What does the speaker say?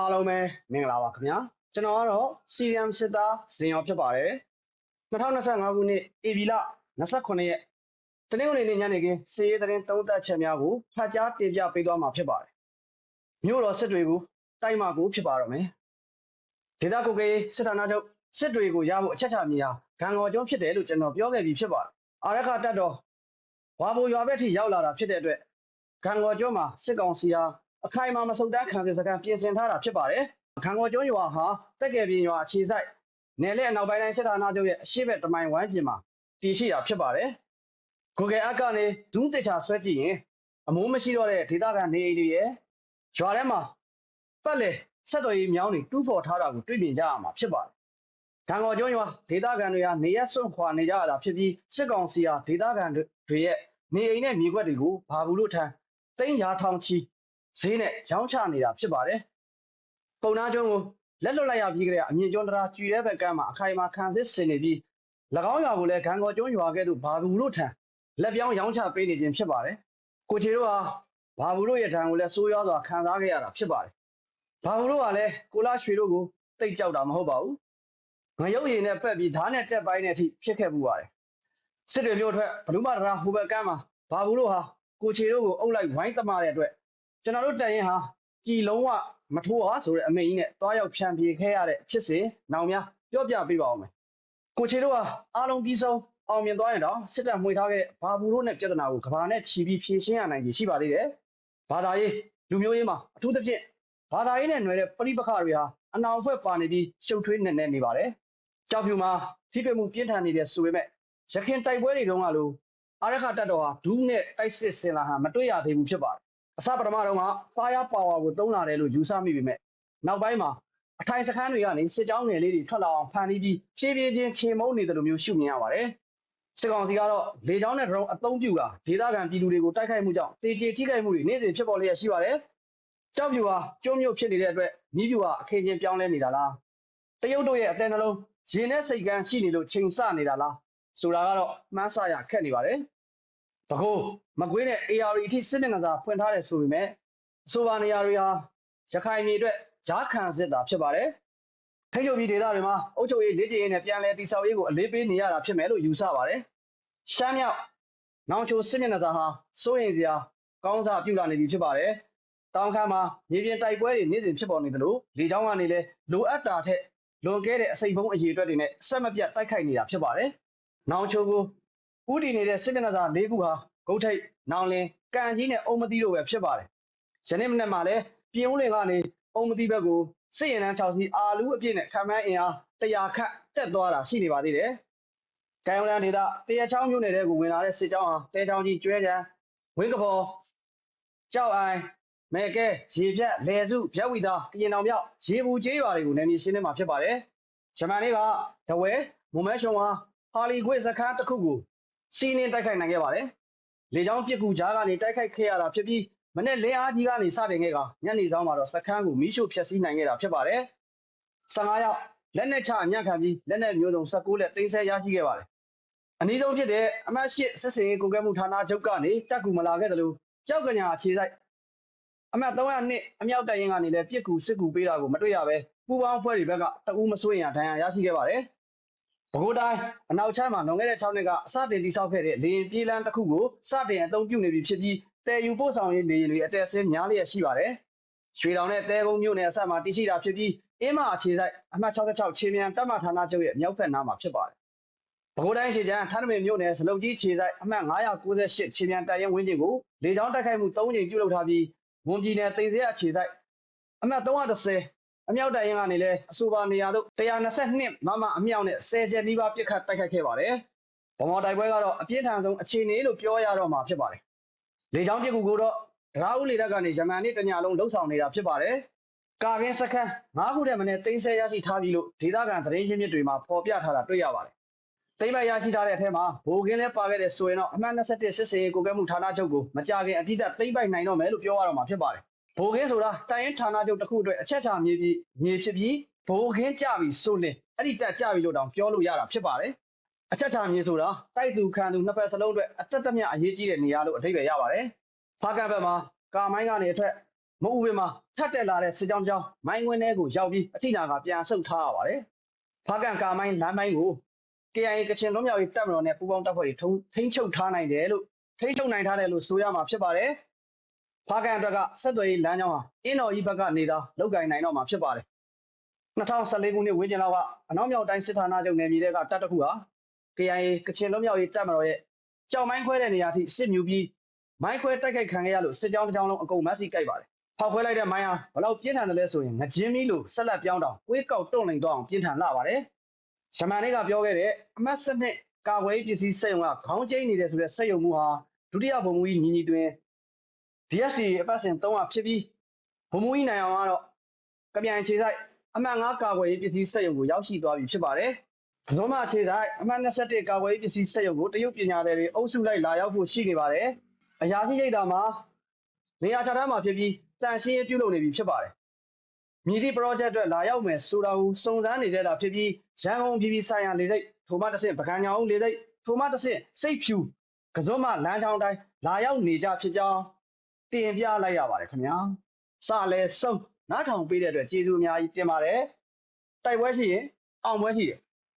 အားလုံးပဲမင်္ဂလာပါခင်ဗျာကျွန်တော်ကတော့ CRM စစ်သားဇင်ရောဖြစ်ပါတယ်2025ခုနှစ်ဧပြီလ29ရက်တနင်္ဂနွေနေ့ညနေခင်းစီးရဲသတင်းသုံးသပ်ချက်များကိုဖတ်ကြားတင်ပြပေးသွားမှာဖြစ်ပါတယ်မြို့တော်စစ်တွေကိုတိုက်မှာကိုဖြစ်ပါတော့မယ်ဒေသကုတ်ကေစစ်ဌာနချုပ်စစ်တွေကိုရဖို့အချက်ချမြေဟာဂံကော်ကျွန်းဖြစ်တယ်လို့ကျွန်တော်ပြောခဲ့ပြီးဖြစ်ပါတယ်အာရခတက်တော်ဝါဘိုရွာဘက်ထိရောက်လာတာဖြစ်တဲ့အတွက်ဂံကော်ကျွန်းမှာစစ်ကောင်စီဟာ အခိုင်အမာမဆုတ်တမ်းခံစစ်စကန်ပြင်ဆင်ထားတာဖြစ်ပါတယ်။ခံကော်ကျွန်းရွာဟာတက်ကယ်ပြင်ရွာအခြေစိုက်နယ်လက်အနောက်ပိုင်းတိုင်းစစ်ဌာနချုပ်ရဲ့အရှိဘက်တမိုင်ဝိုင်းပြင်မှာတည်ရှိတာဖြစ်ပါတယ်။ Google App ကနေဒူးသေချာဆွဲကြည့်ရင်အမိုးမရှိတော့တဲ့ဒေသခံနေအိမ်တွေရဲ့ရွာထဲမှာပတ်လေဆက်တော်ကြီးမြောင်းတွေတူးဖော်ထားတာကိုတွေ့မြင်ကြရမှာဖြစ်ပါတယ်။ခံကော်ကျွန်းရွာဒေသခံတွေဟာနေရက်စွန့်ခွာနေကြရတာဖြစ်ပြီးစစ်ကောင်စီဟာဒေသခံတွေရဲ့နေအိမ်နဲ့မြေကွက်တွေကိုဘာဘူးလို့ထမ်းသိန်းရာထောင်ချီ ဈေးနဲ့ရောင်းချနေတာဖြစ်ပါတယ်။ပုံနာကျုံကိုလက်လွတ်လိုက်ရပြီးကြတဲ့အမြင့်ကျွန်းတရားကျူရဲဘက်ကမ်းမှာအခိုင်အမာခံစစ်ဆင်နေပြီး၎င်းရွာကိုလည်းဂံကော်ကျွန်းရွာကဲ့သို့ဘာဘူးလို့ထံလက်ပြောင်းရောင်းချပေးနေခြင်းဖြစ်ပါတယ်။ကိုချေတို့ဟာဘာဘူးလို့ရဲ့ထံကိုလည်းစိုးရွားစွာခံစားခဲ့ရတာဖြစ်ပါတယ်။ဘာဘူးလို့ကလည်းကိုလာရွှေတို့ကိုတိတ်ကြောက်တာမဟုတ်ပါဘူး။ငရုတ်ရည်နဲ့ပက်ပြီးဓာတ်နဲ့တက်ပိုင်းနဲ့အထိဖြစ်ခဲ့မှုပါတယ်။စစ်တွေမျိုးထွက်ဘလူးမတရာဟိုဘက်ကမ်းမှာဘာဘူးလို့ဟာကိုချေတို့ကိုအုပ်လိုက်ဝိုင်းသမားတဲ့အတွက် ကျွန်တော်တို့တက်ရင်ဟာကြည်လုံးဝမထိုးပါဆိုတဲ့အမိန့်ကြီးနဲ့တွားရောက်ဖြန့်ပြေခဲ့ရတဲ့ဖြစ်စဉ်နောင်များပြောပြပေးပါဦးမယ်ကိုချေတို့ဟာအားလုံးပြီးဆုံးအောင်မြင်သွားရင်တော့စစ်တပ်မှွေထားခဲ့ဘာဘူးတို့နဲ့ပြဿနာကိုကဘာနဲ့ချီပြီးဖြေရှင်းရနိုင်ကြီးရှိပါသေးတယ်ဘာသာရေးလူမျိုးရေးမှာအထူးသဖြင့်ဘာသာရေးနဲ့ຫນွယ်တဲ့ပြိပခတွေဟာအနောင်ဖွဲ့ပါနေပြီးရှုပ်ထွေးနေနေနေပါတယ်ကြောက်ဖြူမှာထိတွေ့မှုပြင်းထန်နေတဲ့ဆိုပေမဲ့ရခင်တိုက်ပွဲတွေတုန်းကလိုအာရခတက်တော်ဟာဒူးနဲ့တိုက်စစ်စင်လာဟာမတွေ့ရသေးဘူးဖြစ်ပါတယ် အစပထမတော့က fire power ကိုသုံးလာတယ်လို့ယူဆမိပေမဲ့နောက်ပိုင်းမှာအထိုင်စခန်းတွေကနေစစ်ကြောင်းငယ်လေးတွေထွက်လာအောင်ဖန်တီးပြီးခြေပြေးချင်းခြေမုံနေတယ်လို့မျိုးရှုမြင်ရပါတယ်။စစ်ကောင်စီကတော့လေကြောင်းနဲ့ဒရုန်းအသုံးပြုတာဒေသခံပြည်သူတွေကိုတိုက်ခိုက်မှုကြောင့်တေကျေထိခိုက်မှုတွေနေ့စဉ်ဖြစ်ပေါ်လျက်ရှိပါတယ်။ကြောက်ဖြူဟာကျုံးမြုပ်ဖြစ်နေတဲ့အတွက်နီးဖြူဟာအခင်းချင်းပြောင်းလဲနေတာလား။တရုတ်တို့ရဲ့အတဲ့နှလုံးရင်နဲ့စိတ်ကန်းရှိနေလို့ချိန်ဆနေတာလားဆိုတာကတော့မှန်းဆရခက်နေပါတယ်။ တကောမကွေးနဲ့ AR အထိစစ်မျက်နှာစာဖွင့်ထားတယ်ဆိုပေမဲ့အဆိုပါနေရာတွေဟာရခိုင်ပြည်အတွက်ဂျားခံစစ်တာဖြစ်ပါတယ်။ထိချုပ်ပြည်ဒေသတွေမှာအုပ်ချုပ်ရေးလက်ကျင့်ရေးနဲ့ပြန်လည်တည်ဆောက်ရေးကိုအလေးပေးနေရတာဖြစ်မယ်လို့ယူဆပါတယ်။ရှမ်းမြောက်နောင်ချိုစစ်မျက်နှာစာဟာစိုးရင်စရာကောင်းစားပြုလာနေပြီဖြစ်ပါတယ်။တောင်ခမ်းမှာမြေပြင်တိုက်ပွဲတွေနေ့စဉ်ဖြစ်ပေါ်နေတယ်လို့လေကြောင်းကနေလည်းလိုအပ်တာထက်လွန်ကဲတဲ့အစိမ့်ဖုံးအရေးအတွက်တွေနဲ့ဆက်မပြတ်တိုက်ခိုက်နေတာဖြစ်ပါတယ်။နောင်ချိုကို ဥတီနေတဲ့စစ်မျက်နှာစာ၄ခုဟာဂုတ်ထိတ်နောင်လင်းကံကြီးနဲ့အုံမသီးတို့ပဲဖြစ်ပါတယ်။ယနေ့မနေ့မှလည်းပြင်းဦးလင်ကနေအုံမသီးဘက်ကိုစစ်ရင်တန်း6စီအာလူအပြည့်နဲ့ခံမန်းအင်အား100ခန့်တက်သွားတာရှိနေပါသေးတယ်။ကံယုံလန်ဒေသတရချောင်းမြို့နယ်ထဲကိုဝင်လာတဲ့စစ်ကြောင်းဟာတဲချောင်းကြီးကျွဲချံဝင်းကဖော်ကြောက်အိုင်မဲကဲရေဖြတ်လယ်စုဖြတ်ဝီသားပြင်တော်မြောက်ရေဘူးကျေးရွာတွေကိုနယ်မြေရှင်းနေမှာဖြစ်ပါတယ်။ဂျမန်လေးကတဝဲမုံမဲရှုံဟာဟာလီခွေစခန်းတစ်ခုကို စီးနင်းတိုက်ခိုက်နိုင်ခဲ့ပါတယ်။လေကြောင်းပစ်ကူကြားကနေတိုက်ခိုက်ခဲ့ရတာဖြစ်ပြီးမနေ့လင်းအားကြီးကနေစတင်ခဲ့ကညနေဆောင်မှာတော့စခန်းကိုမိရှို့ဖျက်ဆီးနိုင်ခဲ့တာဖြစ်ပါတယ်။15ရောက်လက်နက်ချအညံ့ခံပြီးလက်နက်မျိုးစုံ16လက်သိမ်းဆဲရရှိခဲ့ပါတယ်။အနည်းဆုံးဖြစ်တဲ့အမတ်ရှိစစ်စင်ရေးကိုကဲမှုဌာနချုပ်ကနေတက်ကူမလာခဲ့တယ်လို့ကြောက်ကညာအခြေစိုက်အမတ်300နှစ်အမြောက်တိုင်ရင်ကနေလည်းပြစ်ကူစစ်ကူပေးတာကိုမတွေ့ရပဲပူပေါင်းဖွဲ့တွေဘက်ကတအူးမဆွေးရဒဏ်ရာရရှိခဲ့ပါတယ်။ ပဲခူးတိုင်းအနောက်ချမ်းမှာလွန်ခဲ့တဲ့6နှစ်ကအစတင်တိစောက်ခဲ့တဲ့လေရင်ပြေးလန်းတစ်ခုကိုစတင်အသုံးပြုနေပြီဖြစ်ပြီးတည်ယူပို့ဆောင်ရေးလေရင်တွေအတက်အဆင်းများလျက်ရှိပါတယ်။ရွှေတောင်နဲ့တဲကုန်းမြို့နယ်အစပ်မှာတည်ရှိတာဖြစ်ပြီးအင်းမအခြေစိုက်အမှတ်66ခြေမြန်တပ်မဌာနချုပ်ရဲ့မြောက်ဘက်နားမှာဖြစ်ပါတယ်။ပဲခူးတိုင်းခြေချမ်းထန်းတမင်မြို့နယ်စလုတ်ကြီးခြေစိုက်အမှတ်998ခြေမြန်တပ်ရင်းဝင်းကျင်ကိုလေကြောင်းတိုက်ခိုက်မှု3ကြိမ်ပြုလုပ်ထားပြီးဝန်ပြည်နယ်တိမ်စက်အခြေစိုက်အမှတ်330 အမြောက်တိုင်ရင်ကနေလဲအဆိုပါနေရာတို့122မမအမြောက်နဲ့10ကျက်နီးပါးပြစ်ခတ်တိုက်ခိုက်ခဲ့ပါတယ်။ဗမော်တိုက်ပွဲကတော့အပြင်းထန်ဆုံးအခြေအနေလို့ပြောရတော့မှာဖြစ်ပါတယ်။လေကြောင်းပစ်ကူကိုတော့ဒရာဦးလေတပ်ကနေယမန်နေ့တညလုံးလှုပ်ဆောင်နေတာဖြစ်ပါတယ်။ကာကင်းစခန်း၅ခုတည်းမနဲ့တင်းဆဲရရှိထားပြီလို့ဒေသခံသတင်းရှင်းမြစ်တွေမှာဖော်ပြထားတာတွေ့ရပါတယ်။သိမ်းပိုက်ရရှိထားတဲ့အထက်မှာဘိုကင်းလဲပါခဲ့တဲ့ဆိုရင်တော့အမှတ်21စစ်စေးကိုကဲမှုဌာနချုပ်ကိုမကြခင်အတိအကျသိမ်းပိုက်နိုင်တော့မယ်လို့ပြောရတော့မှာဖြစ်ပါတယ် ဘိုကင်းဆိုတာတိုင်ရင်ဌာနချုပ်တစ်ခုအတွက်အချက်ချာမြေပြီးမြေဖြစ်ပြီးဘိုကင်းကြပြီဆိုလင်အဲ့ဒီတက်ကြပြီလို့တောင်ပြောလို့ရတာဖြစ်ပါတယ်အချက်ချာမြေဆိုတာတိုက်သူခံသူနှစ်ဖက်စလုံးအတွက်အသက်တမျှအရေးကြီးတဲ့နေရာလို့အထိပ္ပယ်ရပါတယ်ဖားကန်ဘက်မှာကာမိုင်းကနေအထက်မအူပင်မှာထပ်တက်လာတဲ့စစ်ကြောင်းကြောင်းမိုင်းဝင်းထဲကိုရောက်ပြီးအထိနာကပြန်ဆုတ်ထားရပါတယ်။ဖားကန်ကာမိုင်းလမ်းမိုင်းကို KIA ကချင်လွတ်မြောက်ရေးတပ်မတော်နဲ့ပူးပေါင်းတပ်ဖွဲ့တွေထုံထိန်းချုပ်ထားနိုင်တယ်လို့ထိန်းချုပ်နိုင်ထားတယ်လို့ဆိုရမှာဖြစ်ပါတယ်။ ဖားကန်အတွက်ကဆက်သွယ်ရေးလမ်းကြောင်းဟာအင်းတော်ကြီးဘက်ကနေသာလောက်ကင်နိုင်တော့မှာဖြစ်ပါတယ်။2014ခုနှစ်ဝန်းကျင်လောက်ကအနောက်မြောက်တိုင်းစစ်ဌာနချုပ်နယ်မြေတွေကတပ်တစ်ခုဟာ KIA ကချင်လွတ်မြောက်ရေးတပ်မတော်ရဲ့ကြောင်မိုင်းခွဲတဲ့နေရာထိစစ်မြူပြီးမိုင်းခွဲတိုက်ခိုက်ခံခဲ့ရလို့စစ်ကြောင်းတစ်ကြောင်းလုံးအကုန်မက်ဆီကြိုက်ပါတယ်။ဖောက်ခွဲလိုက်တဲ့မိုင်းဟာဘလောက်ပြင်းထန်တယ်လဲဆိုရင်ငကြင်းမီလို့ဆက်လက်ပြောင်းတောင်ဝေးကောက်တွန့်လိန်တော့အောင်ပြင်းထန်လာပါတယ်။ရှမန်လေးကပြောခဲ့တဲ့အမတ်စနစ်ကာဝေးပစ္စည်းစက်ရုံကခေါင်းကျိန်းနေတယ်ဆိုတဲ့စက်ရုံမှုဟာဒုတိယဗိုလ်မှူးကြီးညီညီတွင် DSP အပတ်စဉ်300ဖြစ်ပြီးဗိုလ်မှူးကြီးနိုင်အောင်ကတော့ကပြန်ခြေဆိုင်အမှတ်9ကာဝေးပစ္စည်းစက်ရုံကိုရောက်ရှိသွားပြီဖြစ်ပါတယ်။ဇွန်မခြေဆိုင်အမှတ်21ကာဝေးပစ္စည်းစက်ရုံကိုတရုတ်ပညာသည်တွေအုပ်စုလိုက်လာရောက်ဖို့ရှိနေပါတယ်။အရာရှိရိတ်တာမှာနေရာချထားမှာဖြစ်ပြီးစံရှင်းရေးပြုလုပ်နေပြီဖြစ်ပါတယ်။မြည်သည့် project အတွက်လာရောက်မယ်ဆိုတာကိုစုံစမ်းနေကြတာဖြစ်ပြီးရန်ကုန်ပြည်ပြည်ဆိုင်ရာလေစိတ်ထိုမတစ်ဆင့်ပကံညောင်လေစိတ်ထိုမတစ်ဆင့်စိတ်ဖြူကစုံမလမ်းချောင်းတိုင်းလာရောက်နေကြဖြစ်ကြောင်း တင်ပြလိုက်ရပါတယ်ခင်ဗျာ။စလဲစုံနားထောင်ပေးတဲ့အတွက်ကျေးဇူးအများကြီးတင်ပါတယ်။တိုက်ပွဲရှိရင်အောင်ပွဲရှိတယ်